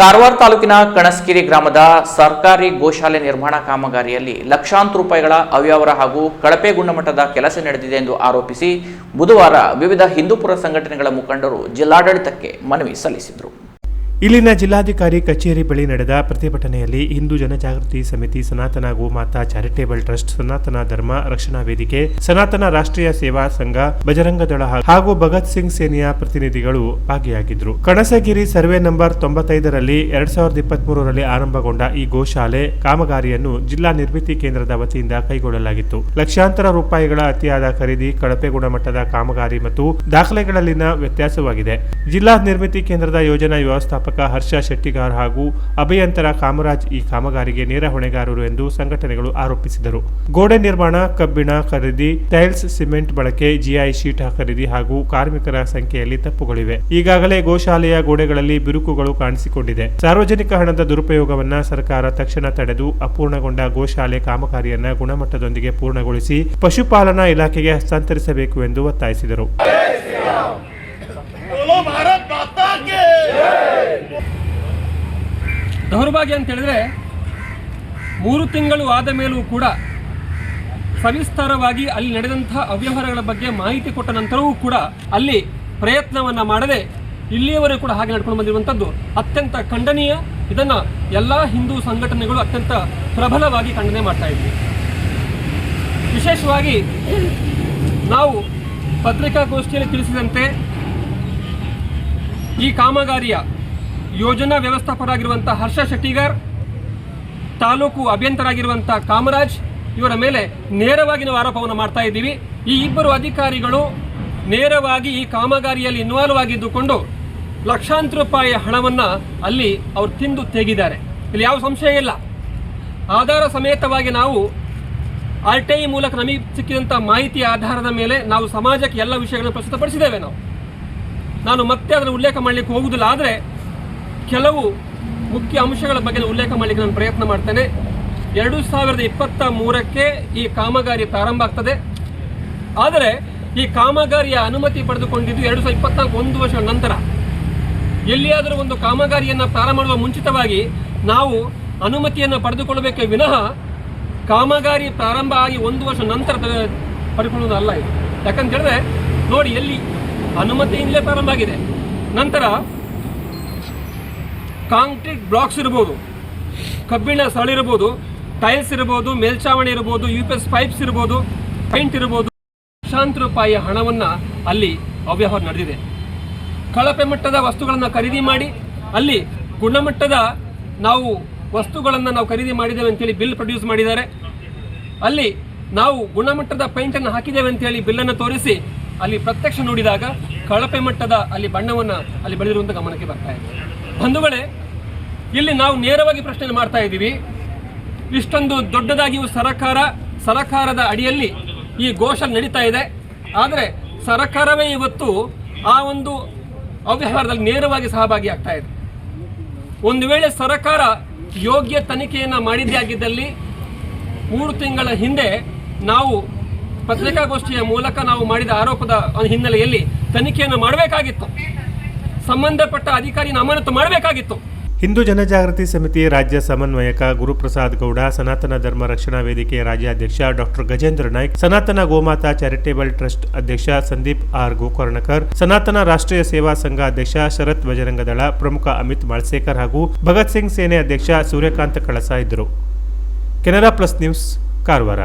ಕಾರವಾರ ತಾಲೂಕಿನ ಕಣಸ್ಕಿರಿ ಗ್ರಾಮದ ಸರ್ಕಾರಿ ಗೋಶಾಲೆ ನಿರ್ಮಾಣ ಕಾಮಗಾರಿಯಲ್ಲಿ ಲಕ್ಷಾಂತರ ರೂಪಾಯಿಗಳ ಅವ್ಯವಹಾರ ಹಾಗೂ ಕಳಪೆ ಗುಣಮಟ್ಟದ ಕೆಲಸ ನಡೆದಿದೆ ಎಂದು ಆರೋಪಿಸಿ ಬುಧವಾರ ವಿವಿಧ ಹಿಂದೂಪುರ ಸಂಘಟನೆಗಳ ಮುಖಂಡರು ಜಿಲ್ಲಾಡಳಿತಕ್ಕೆ ಮನವಿ ಸಲ್ಲಿಸಿದರು. ಇಲ್ಲಿನ ಜಿಲ್ಲಾಧಿಕಾರಿ ಕಚೇರಿ ಬಳಿ ನಡೆದ ಪ್ರತಿಭಟನೆಯಲ್ಲಿ ಹಿಂದೂ ಜನಜಾಗೃತಿ ಸಮಿತಿ ಸನಾತನ ಗೋಮಾತಾ ಚಾರಿಟೇಬಲ್ ಟ್ರಸ್ಟ್, ಸನಾತನ ಧರ್ಮ ರಕ್ಷಣಾ ವೇದಿಕೆ, ಸನಾತನ ರಾಷ್ಟ್ರೀಯ ಸೇವಾ ಸಂಘ, ಬಜರಂಗ ದಳ ಹಾಗೂ ಭಗತ್ ಸಿಂಗ್ ಸೇನೆಯ ಪ್ರತಿನಿಧಿಗಳು ಭಾಗಿಯಾಗಿದ್ದರು ಕಣಸಗಿರಿ ಸರ್ವೆ ನಂಬರ್ ತೊಂಬತ್ತೈದರಲ್ಲಿ ಎರಡ್ ಸಾವಿರದ ಇಪ್ಪತ್ಮೂರರಲ್ಲಿ ಆರಂಭಗೊಂಡ ಈ ಗೋಶಾಲೆ ಕಾಮಗಾರಿಯನ್ನು ಜಿಲ್ಲಾ ನಿರ್ಮಿತಿ ಕೇಂದ್ರದ ವತಿಯಿಂದ ಕೈಗೊಳ್ಳಲಾಗಿತ್ತು. ಲಕ್ಷಾಂತರ ರೂಪಾಯಿಗಳ ಅತಿಯಾದ ಖರೀದಿ, ಕಳಪೆ ಗುಣಮಟ್ಟದ ಕಾಮಗಾರಿ ಮತ್ತು ದಾಖಲೆಗಳಲ್ಲಿನ ವ್ಯತ್ಯಾಸವಾಗಿದೆ. ಜಿಲ್ಲಾ ನಿರ್ಮಿತಿ ಕೇಂದ್ರದ ಯೋಜನಾ ವ್ಯವಸ್ಥಾಪಕ ಸಂಸ್ಥಾಪಕ ಹರ್ಷ ಶೆಟ್ಟಿಗಾರ್ ಹಾಗೂ ಅಭಯಂತರ ಕಾಮರಾಜ್ ಈ ಕಾಮಗಾರಿಗೆ ನೇರ ಹೊಣೆಗಾರರು ಎಂದು ಸಂಘಟನೆಗಳು ಆರೋಪಿಸಿದರು. ಗೋಡೆ ನಿರ್ಮಾಣ, ಕಬ್ಬಿಣ ಖರೀದಿ, ಟೈಲ್ಸ್, ಸಿಮೆಂಟ್ ಬಳಕೆ ಜಿಐ ಶೀಟ್ ಖರೀದಿ ಹಾಗೂ ಕಾರ್ಮಿಕರ ಸಂಖ್ಯೆಯಲ್ಲಿ ತಪ್ಪುಗಳಿವೆ. ಈಗಾಗಲೇ ಗೋಶಾಲೆಯ ಗೋಡೆಗಳಲ್ಲಿ ಬಿರುಕುಗಳು ಕಾಣಿಸಿಕೊಂಡಿದೆ. ಸಾರ್ವಜನಿಕ ಹಣದ ದುರುಪಯೋಗವನ್ನ ಸರ್ಕಾರ ತಕ್ಷಣ ತಡೆದು ಅಪೂರ್ಣಗೊಂಡ ಗೋಶಾಲೆ ಕಾಮಗಾರಿಯನ್ನ ಗುಣಮಟ್ಟದೊಂದಿಗೆ ಪೂರ್ಣಗೊಳಿಸಿ ಪಶುಪಾಲನಾ ಇಲಾಖೆಗೆ ಹಸ್ತಾಂತರಿಸಬೇಕು ಎಂದು ಒತ್ತಾಯಿಸಿದರು. ದೌರ್ಭಾಗ್ಯ ಅಂತ ಹೇಳಿದ್ರೆ ಮೂರು ತಿಂಗಳು ಆದ ಮೇಲೂ ಕೂಡ ಸವಿಸ್ತಾರವಾಗಿ ಅಲ್ಲಿ ನಡೆದಂತಹ ಅವ್ಯವಹಾರಗಳ ಬಗ್ಗೆ ಮಾಹಿತಿ ಕೊಟ್ಟ ನಂತರವೂ ಕೂಡ ಅಲ್ಲಿ ಪ್ರಯತ್ನವನ್ನ ಮಾಡದೆ ಇಲ್ಲಿಯವರೆಗೂ ಕೂಡ ಹಾಗೆ ನಡ್ಕೊಂಡು ಬಂದಿರುವಂಥದ್ದು. ಅತ್ಯಂತ ಖಂಡನೀಯ, ಇದನ್ನ ಎಲ್ಲ ಹಿಂದೂ ಸಂಘಟನೆಗಳು ಅತ್ಯಂತ ಪ್ರಬಲವಾಗಿ ಖಂಡನೆ ಮಾಡ್ತಾ ಇದ್ವಿ. ವಿಶೇಷವಾಗಿ ನಾವು ಪತ್ರಿಕಾಗೋಷ್ಠಿಯಲ್ಲಿ ತಿಳಿಸಿದಂತೆ ಈ ಕಾಮಗಾರಿಯ ಯೋಜನಾ ವ್ಯವಸ್ಥಾಪಕರಾಗಿರುವಂಥ ಹರ್ಷ ಶೆಟ್ಟಿಗಾರ್, ತಾಲೂಕು ಅಭ್ಯಂತರಾಗಿರುವಂಥ ಕಾಮರಾಜ್, ಇವರ ಮೇಲೆ ನೇರವಾಗಿ ನಾವು ಆರೋಪವನ್ನು ಮಾಡ್ತಾ ಇದ್ದೀವಿ. ಈ ಇಬ್ಬರು ಅಧಿಕಾರಿಗಳು ನೇರವಾಗಿ ಈ ಕಾಮಗಾರಿಯಲ್ಲಿ ಇನ್ವಾಲ್ವ್ ಆಗಿದ್ದುಕೊಂಡು ಲಕ್ಷಾಂತರ ರೂಪಾಯಿ ಹಣವನ್ನು ಅಲ್ಲಿ ಅವರು ತಿಂದು ತೆಗಿದ್ದಾರೆ ಇಲ್ಲಿ ಯಾವ ಸಂಶಯ ಇಲ್ಲ. ಆಧಾರ ಸಮೇತವಾಗಿ ನಾವು ಆರ್ ಟಿ ಐ ಮೂಲಕ ನಮಗೆ ಸಿಕ್ಕಿದಂಥ ಮಾಹಿತಿಯ ಆಧಾರದ ಮೇಲೆ ನಾವು ಸಮಾಜಕ್ಕೆ ಎಲ್ಲ ವಿಷಯಗಳನ್ನು ಪ್ರಸ್ತುತಪಡಿಸಿದ್ದೇವೆ ನಾವು. ನಾನು ಮತ್ತೆ ಅದನ್ನು ಉಲ್ಲೇಖ ಮಾಡಲಿಕ್ಕೆ ಹೋಗುವುದಿಲ್ಲ, ಆದರೆ ಕೆಲವು ಮುಖ್ಯ ಅಂಶಗಳ ಬಗ್ಗೆ ಉಲ್ಲೇಖ ಮಾಡಲಿಕ್ಕೆ ನಾನು ಪ್ರಯತ್ನ ಮಾಡ್ತೇನೆ. ಎರಡು ಸಾವಿರದ ಇಪ್ಪತ್ತ ಮೂರಕ್ಕೆ ಈ ಕಾಮಗಾರಿ ಪ್ರಾರಂಭ ಆಗ್ತದೆ. ಆದರೆ ಈ ಕಾಮಗಾರಿಯ ಅನುಮತಿ ಪಡೆದುಕೊಂಡಿದ್ದು ಎರಡು ಸಾವಿರದ ಇಪ್ಪತ್ನಾಲ್ಕು ಒಂದು ವರ್ಷ ನಂತರ. ಎಲ್ಲಿಯಾದರೂ ಒಂದು ಕಾಮಗಾರಿಯನ್ನು ಪ್ರಾರಂಭ ಮಾಡುವ ಮುಂಚಿತವಾಗಿ ನಾವು ಅನುಮತಿಯನ್ನು ಪಡೆದುಕೊಳ್ಳಬೇಕೆ ವಿನಃ ಕಾಮಗಾರಿ ಪ್ರಾರಂಭ ಆಗಿ ಒಂದು ವರ್ಷ ನಂತರ ತ- ಪಡೆದುಕೊಳ್ಳುವುದಲ್ಲ ಇದು. ಯಾಕಂತ ಹೇಳಿದ್ರೆ ನೋಡಿ, ಎಲ್ಲಿ ಅನುಮತಿಯಿಂದಲೇ ಪ್ರಾರಂಭ ಆಗಿದೆ. ನಂತರ ಕಾಂಕ್ರೀಟ್ ಬ್ಲಾಕ್ಸ್ ಇರ್ಬೋದು, ಕಬ್ಬಿಣ ಸಳಿರ್ಬೋದು ಟೈಲ್ಸ್ ಇರ್ಬೋದು, ಮೇಲ್ಚಾವಣಿ ಇರ್ಬೋದು ಯು ಪಿ ಎಸ್ ಪೈಪ್ಸ್ ಇರ್ಬೋದು, ಪೈಂಟ್ ಇರ್ಬೋದು, ಲಕ್ಷಾಂತರ ರೂಪಾಯಿಯ ಹಣವನ್ನು ಅಲ್ಲಿ ಅವ್ಯವಹಾರ ನಡೆದಿದೆ. ಕಳಪೆ ಮಟ್ಟದ ವಸ್ತುಗಳನ್ನು ಖರೀದಿ ಮಾಡಿ, ಅಲ್ಲಿ ಗುಣಮಟ್ಟದ ನಾವು ವಸ್ತುಗಳನ್ನು ನಾವು ಖರೀದಿ ಮಾಡಿದ್ದೇವೆ ಅಂತೇಳಿ ಬಿಲ್ ಪ್ರೊಡ್ಯೂಸ್ ಮಾಡಿದ್ದಾರೆ. ಅಲ್ಲಿ ನಾವು ಗುಣಮಟ್ಟದ ಪೈಂಟನ್ನು ಹಾಕಿದ್ದೇವೆ ಅಂತೇಳಿ ಬಿಲ್ಲನ್ನು ತೋರಿಸಿ, ಅಲ್ಲಿ ಪ್ರತ್ಯಕ್ಷ ನೋಡಿದಾಗ ಕಳಪೆ ಮಟ್ಟದ ಅಲ್ಲಿ ಬಣ್ಣವನ್ನು ಅಲ್ಲಿ ಬೆಳೆದಿರುವಂಥ ಗಮನಕ್ಕೆ ಬರ್ತಾ ಇದೆ. ಬಂಧುಗಳೇ, ಇಲ್ಲಿ ನಾವು ನೇರವಾಗಿ ಪ್ರಶ್ನೆ ಮಾಡ್ತಾ ಇದ್ದೀವಿ. ಇಷ್ಟೊಂದು ದೊಡ್ಡದಾಗಿ ಸರಕಾರ, ಸರಕಾರದ ಅಡಿಯಲ್ಲಿ ಈ ಘೋಷ ನಡೀತಾ ಇದೆ. ಆದರೆ ಸರಕಾರವೇ ಇವತ್ತು ಆ ಒಂದು ಅವ್ಯವಹಾರದಲ್ಲಿ ನೇರವಾಗಿ ಸಹಭಾಗಿ ಆಗ್ತಾ ಇದೆ. ಒಂದು ವೇಳೆ ಸರಕಾರ ಯೋಗ್ಯ ತನಿಖೆಯನ್ನು ಮಾಡಿದ್ದೇ ಆಗಿದ್ದಲ್ಲಿ ಮೂರು ತಿಂಗಳ ಹಿಂದೆ ನಾವು ಪತ್ರಿಕಾಗೋಷ್ಠಿಯ ಮೂಲಕ ನಾವು ಮಾಡಿದ ಆರೋಪದ ಹಿನ್ನೆಲೆಯಲ್ಲಿ ತನಿಖೆಯನ್ನು ಮಾಡಬೇಕಾಗಿತ್ತು. ಸಂಬಂಧಪಟ್ಟ ಅಧಿಕಾರಿ ಅಮಾನತು ಮಾಡಬೇಕಾಗಿತ್ತು. ಹಿಂದೂ ಜನಜಾಗೃತಿ ಸಮಿತಿ ರಾಜ್ಯ ಸಮನ್ವಯಕ ಗುರುಪ್ರಸಾದ್ ಗೌಡ, ಸನಾತನ ಧರ್ಮ ರಕ್ಷಣಾ ವೇದಿಕೆ ರಾಜ್ಯಾಧ್ಯಕ್ಷ ಡಾಕ್ಟರ್ ಗಜೇಂದ್ರ ನಾಯ್ಕ್, ಸನಾತನ ಗೋಮಾತಾ ಚಾರಿಟೇಬಲ್ ಟ್ರಸ್ಟ್ ಅಧ್ಯಕ್ಷ ಸಂದೀಪ್ ಆರ್. ಗೋಕರ್ಣಕರ್, ಸನಾತನ ರಾಷ್ಟ್ರೀಯ ಸೇವಾ ಸಂಘ ಅಧ್ಯಕ್ಷ ಶರತ್ ಬಜರಂಗ ದಳ ಪ್ರಮುಖ ಅಮಿತ್ ಮಾಳ್ಸೇಕರ್ ಹಾಗೂ ಭಗತ್ ಸಿಂಗ್ ಸೇನೆ ಅಧ್ಯಕ್ಷ ಸೂರ್ಯಕಾಂತ ಕಳಸ ಇದ್ದರು. Canara plus news, Karwar.